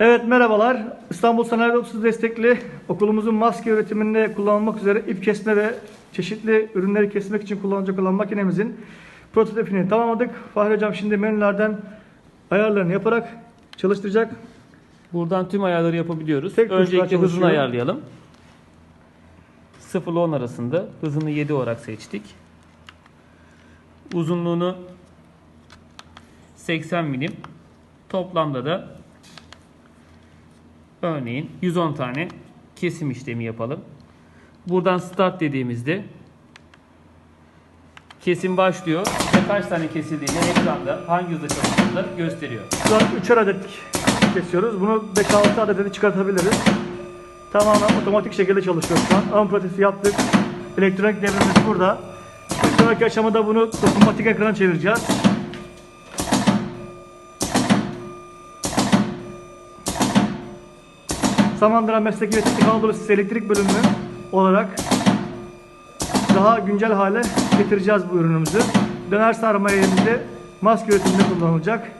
Evet merhabalar. İstanbul Sanayi Odası destekli okulumuzun maske üretiminde kullanılmak üzere ip kesme ve çeşitli ürünleri kesmek için kullanılacak olan makinemizin prototipini tamamladık. Fahri Hocam şimdi menülerden ayarlarını yaparak çalıştıracak. Buradan tüm ayarları yapabiliyoruz. Tek Öncelikle hızını ayarlayalım. 0 ile 10 arasında hızını 7 olarak seçtik. Uzunluğunu 80 milim. Toplamda da örneğin 110 tane kesim işlemi yapalım. Buradan start dediğimizde kesim başlıyor ve kaç tane kesildiğini ekranda hangi hızda çalıştığını gösteriyor. Şu an 3'er adet kesiyoruz. Bunu 5-6 adete çıkartabiliriz. Tamamen otomatik şekilde çalışıyor şu an. Ön prototip yaptık. Elektronik devrimiz burada. Bir sonraki aşamada bunu dokunmatik ekrana çevireceğiz. Samandıra Mesleki ve Teknik Anadolu Lisesi Elektrik Bölümü olarak daha güncel hale getireceğiz bu ürünümüzü. Döner sarma yerimizde maske üretiminde kullanılacak.